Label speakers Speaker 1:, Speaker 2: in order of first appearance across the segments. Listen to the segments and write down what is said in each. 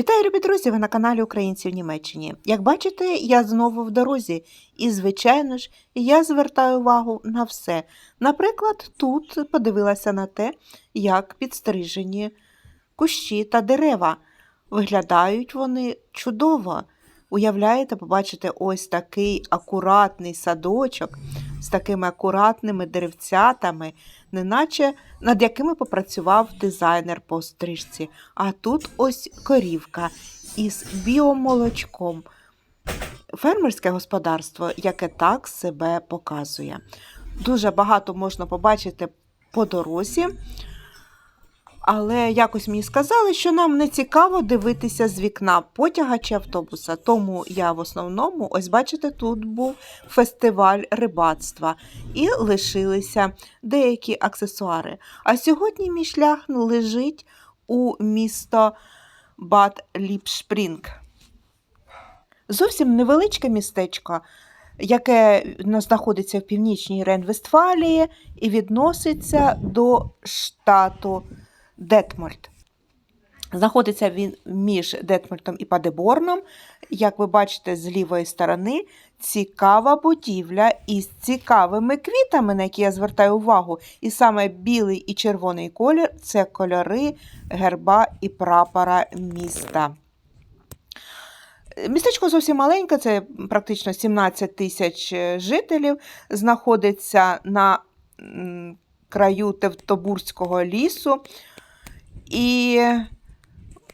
Speaker 1: Вітаю, любі друзі! Ви на каналі Українці в Німеччині. Як бачите, я знову в дорозі, і, звичайно ж, я звертаю увагу на все. Наприклад, тут подивилася на те, як підстрижені кущі та дерева. Виглядають вони чудово. Уявляєте, побачите ось такий акуратний садочок з такими акуратними деревцятами, неначе над якими попрацював дизайнер по стрижці. А тут ось корівка із біомолочком. Фермерське господарство, яке так себе показує. Дуже багато можна побачити по дорозі. Але якось мені сказали, що нам не цікаво дивитися з вікна потяга чи автобуса. Тому я в основному, ось бачите, тут був фестиваль рибацтва і лишилися деякі аксесуари. А сьогодні мій шлях лежить у місто Бад Ліпшпрінг. Зовсім невеличке містечко, яке знаходиться в північній Рейн-Вестфалії і відноситься до штату Детмольд. Знаходиться він між Детмольтом і Падеборном. Як ви бачите, з лівої сторони цікава будівля із цікавими квітами, на які я звертаю увагу. І саме білий і червоний колір це кольори герба і прапора міста. Містечко зовсім маленьке, це практично 17 тисяч жителів. Знаходиться на краю Тевтобурського лісу. І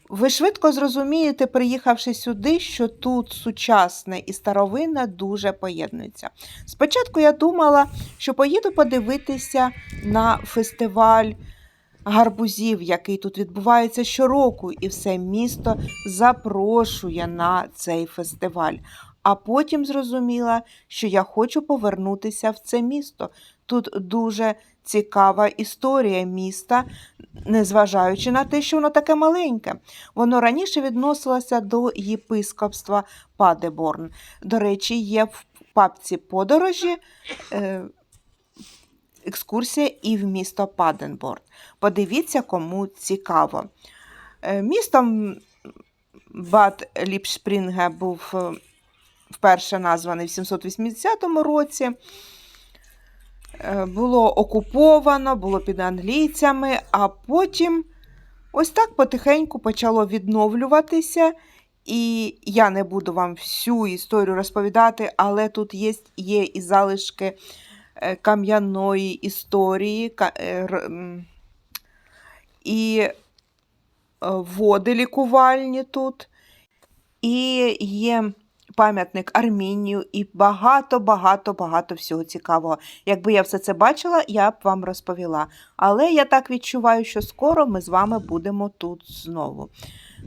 Speaker 1: ви швидко зрозумієте, приїхавши сюди, що тут сучасне і старовинне дуже поєднується. Спочатку я думала, що поїду подивитися на фестиваль гарбузів, який тут відбувається щороку, і все місто запрошує на цей фестиваль. А потім зрозуміла, що я хочу повернутися в це місто. Тут дуже цікава історія міста, незважаючи на те, що воно таке маленьке. Воно раніше відносилося до єпископства Падеборн. До речі, є в папці подорожі. Е, Екскурсія і в місто Паденборн. Подивіться, кому цікаво. Е, Містом Бад Ліпшпрінге був е, вперше названий в 780 році. Е, Було окуповано, було під англійцями, а потім ось так потихеньку почало відновлюватися. І я не буду вам всю історію розповідати, але тут є, є і залишки е, кам'яної історії, е, і води лікувальні тут, і є пам'ятник Армінію, і багато-багато-багато всього цікавого. Якби я все це бачила, я б вам розповіла. Але я так відчуваю, що скоро ми з вами будемо тут знову.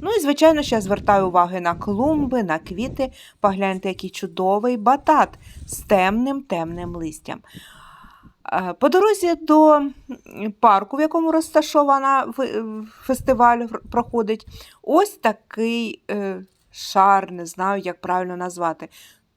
Speaker 1: Ну і, звичайно, ще звертаю уваги на клумби, на квіти. Погляньте, який чудовий батат з темним темним листям. Е, По дорозі до парку, в якому розташована фестиваль проходить, ось такий е, шар, не знаю, як правильно назвати.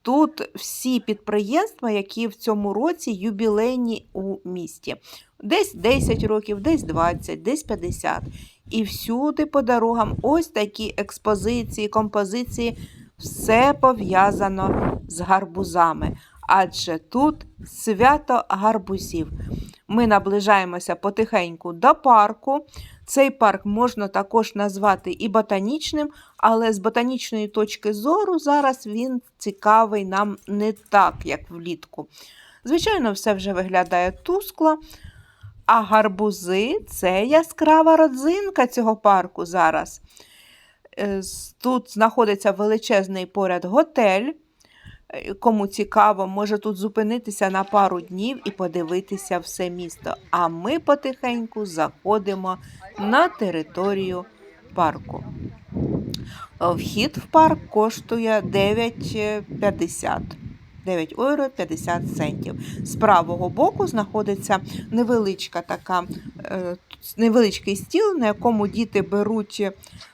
Speaker 1: Тут всі підприємства, які в цьому році юбілейні у місті. Десь 10 років, десь 20, десь 50. І всюди по дорогам ось такі експозиції, композиції, все пов'язано з гарбузами. Адже тут свято гарбузів. Ми наближаємося потихеньку до парку. Цей парк можна також назвати і ботанічним, але з ботанічної точки зору зараз він цікавий нам не так, як влітку. Звичайно, все вже виглядає тускло. А гарбузи це яскрава родзинка цього парку зараз. Е, Тут знаходиться величезний поряд готель. Кому цікаво, може тут зупинитися на пару днів і подивитися все місто. А ми потихеньку заходимо на територію парку. Е, Вхід в парк коштує 9,50. 9 євро 50 центів. З правого боку знаходиться невеличка така, е, невеличкий стіл, на якому діти беруть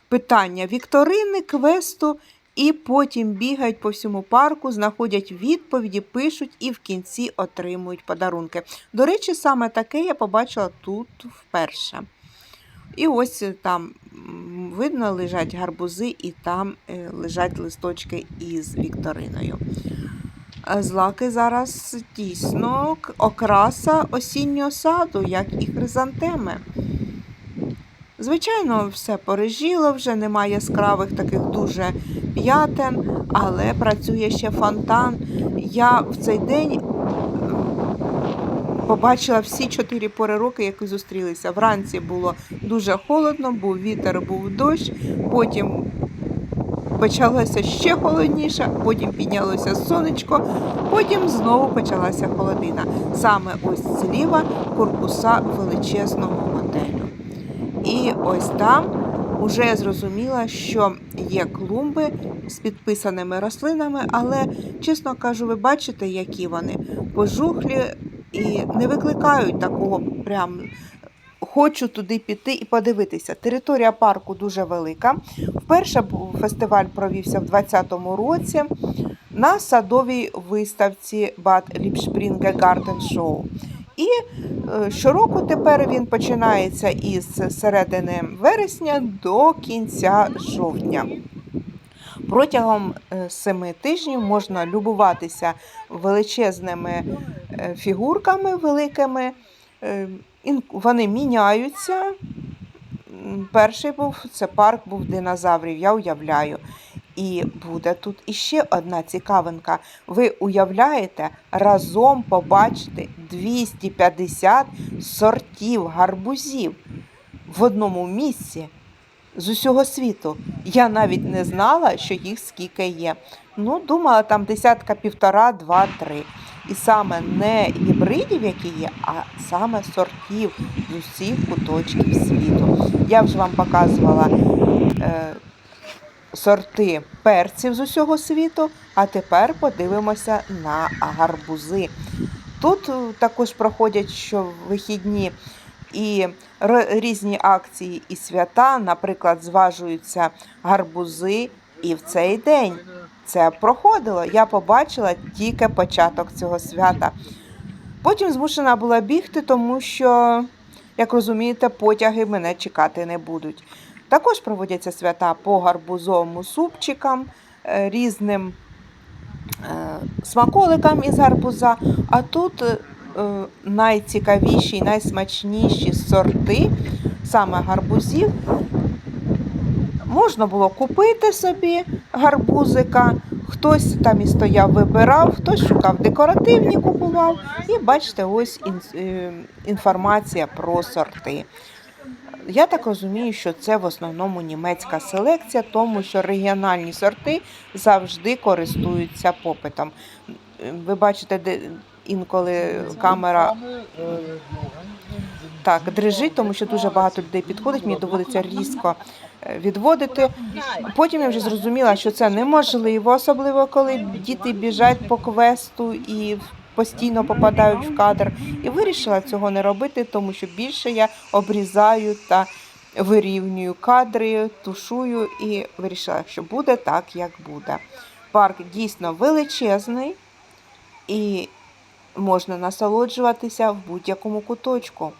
Speaker 1: питання вікторини, квесту, і потім бігають по всьому парку, знаходять відповіді, пишуть і в кінці отримують подарунки. До речі, саме таке я побачила тут вперше. І ось е, там видно, лежать гарбузи, і там е, лежать листочки із вікториною. Е, Злаки зараз дійсно окраса осіннього саду, як і хризантеми. Звичайно, все пережило, вже немає яскравих таких дуже п'ятен, але працює ще фонтан. Я в цей день побачила всі чотири пори року, які зустрілися. Вранці було дуже холодно, був вітер, був дощ, потім почалося ще холодніше, потім піднялося сонечко, потім знову почалася холодина. Саме ось зліва корпуса величезного готелю. І ось там уже зрозуміла, що є клумби з підписаними рослинами, але, чесно кажу, ви бачите, які вони пожухлі і не викликають такого прям. Хочу туди піти і подивитися. Територія парку дуже велика. Вперше фестиваль провівся в 2020 році на садовій виставці Bad Lipspringe Garden Show. І е, щороку тепер він починається із середини вересня до кінця жовтня. Протягом е, семи тижнів можна любуватися величезними е, фігурками великими. Вони міняються. Перший був це парк був динозаврів, я уявляю. І буде тут іще одна цікавинка. Ви уявляєте, разом побачити 250 сортів гарбузів в одному місці з усього світу. Я навіть не знала, що їх скільки є. Ну, думала, там десятка півтора, два, три. І саме не гібридів, які є, а саме сортів з усіх куточків світу. Я вже вам показувала е, сорти перців з усього світу, а тепер подивимося на гарбузи. Тут е, також проходять щовихідні і різні акції і свята, наприклад, зважуються гарбузи, і в цей день це проходило. Я побачила тільки початок цього свята. Потім змушена була бігти, тому що, як розумієте, потяги мене чекати не будуть. Також проводяться свята по гарбузовому супчикам, е, різним е, смаколикам із гарбуза. А тут е, найцікавіші і найсмачніші сорти саме гарбузів. Можна було купити собі гарбузика, хтось там і стояв, вибирав, хтось шукав декоративні, купував. І бачите, ось інформація про сорти. Я так розумію, що це в основному німецька селекція, тому що регіональні сорти завжди користуються попитом. Ви бачите, де інколи камера так дрижить, тому що дуже багато людей підходить. Мені доводиться різко е, відводити. Потім я вже зрозуміла, що це неможливо, особливо коли діти біжать по квесту і постійно попадають в кадр. І вирішила цього не робити, тому що більше я обрізаю та вирівнюю кадри, тушую і вирішила, що буде так, як буде. Парк дійсно величезний і можна насолоджуватися в будь-якому куточку.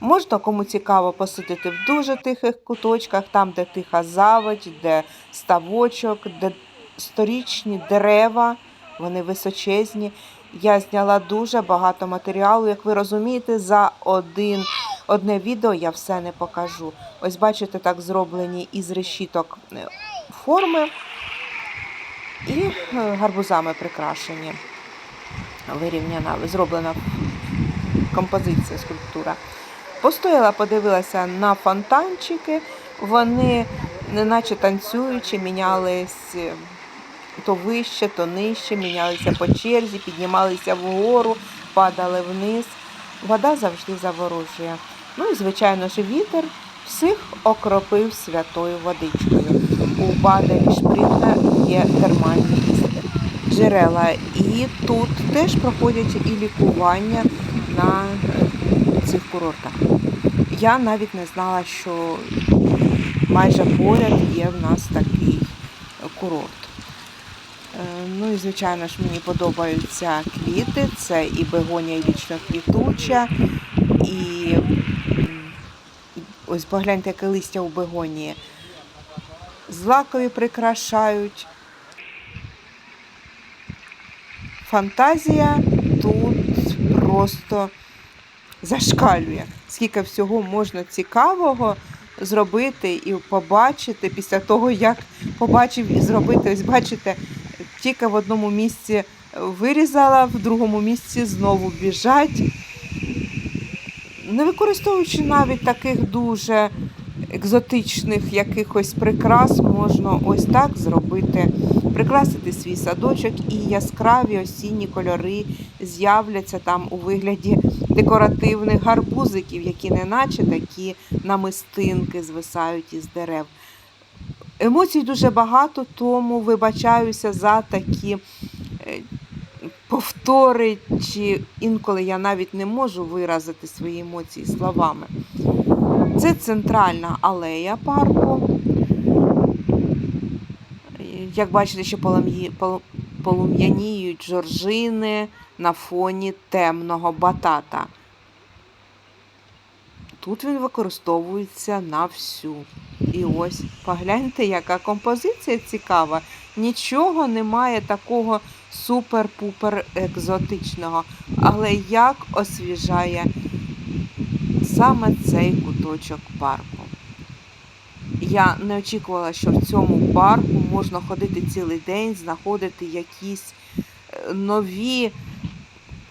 Speaker 1: Можна, кому цікаво, посидіти в дуже тихих куточках, там, де тиха заводь, де ставочок, де сторічні дерева, вони височезні. Я зняла дуже багато матеріалу. Як ви розумієте, за один, одне відео я все не покажу. Ось бачите, так зроблені із решіток е, форми і е, гарбузами прикрашені. Вирівняна, зроблена композиція, скульптура. Постояла, подивилася на фонтанчики. Вони, неначе танцюючи, мінялись е, то вище, то нижче, мінялися по черзі, піднімалися вгору, падали вниз. Вода завжди заворожує. Ну і, звичайно ж, вітер всіх окропив святою водичкою. У Баделі Шпринга є термальні джерела. І тут теж проходять і лікування на цих курортах. Я навіть не знала, що майже поряд є в нас такий курорт. Е, Ну і звичайно ж мені подобаються квіти. Це і бегонія і вічно квітуча, і ось погляньте, яке листя у бегонії. злакові прикрашають. Фантазія тут просто зашкалює. Скільки всього можна цікавого зробити і побачити після того, як побачив і зробити. Ось бачите, тільки в одному місці вирізала, в другому місці знову біжать. Не використовуючи навіть таких дуже екзотичних якихось прикрас, можна ось так зробити, прикрасити свій садочок і яскраві осінні кольори з'являться там у вигляді декоративних гарбузиків, які не наче такі намистинки звисають із дерев. Емоцій дуже багато, тому вибачаюся за такі е, повтори, чи інколи я навіть не можу виразити свої емоції словами. Це центральна алея парку. Як бачите, полу- полум'яніють жоржини на фоні темного батата. Тут він використовується на всю. І ось погляньте, яка композиція цікава. Нічого немає такого супер-пупер екзотичного. Але як освіжає саме цей куточок парку. Я не очікувала, що в цьому парку можна ходити цілий день, знаходити якісь е, нові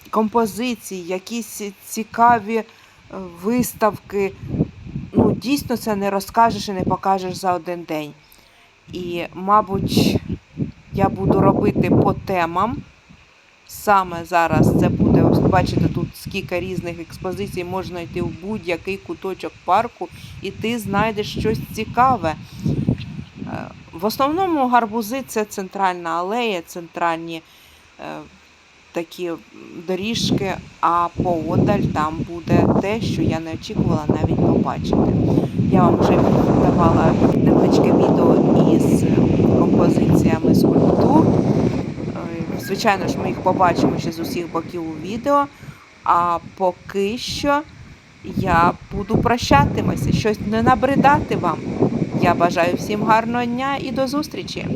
Speaker 1: композиції, якісь цікаві виставки. Ну, дійсно, це не розкажеш і не покажеш за один день. І, мабуть, я буду робити по темам. Саме зараз це буде, ось бачите, тут скільки різних експозицій можна йти в будь-який куточок парку, і ти знайдеш щось цікаве. Е, В основному гарбузи це центральна алея, центральні е, такі доріжки, а поодаль там буде те, що я не очікувала навіть побачити. Я вам вже давала невеличке відео із композиціями скульптур. Е, Звичайно ж, ми їх побачимо ще з усіх боків у відео. А поки що я буду прощатимася, щось не набридати вам. Я бажаю всім гарного дня і до зустрічі!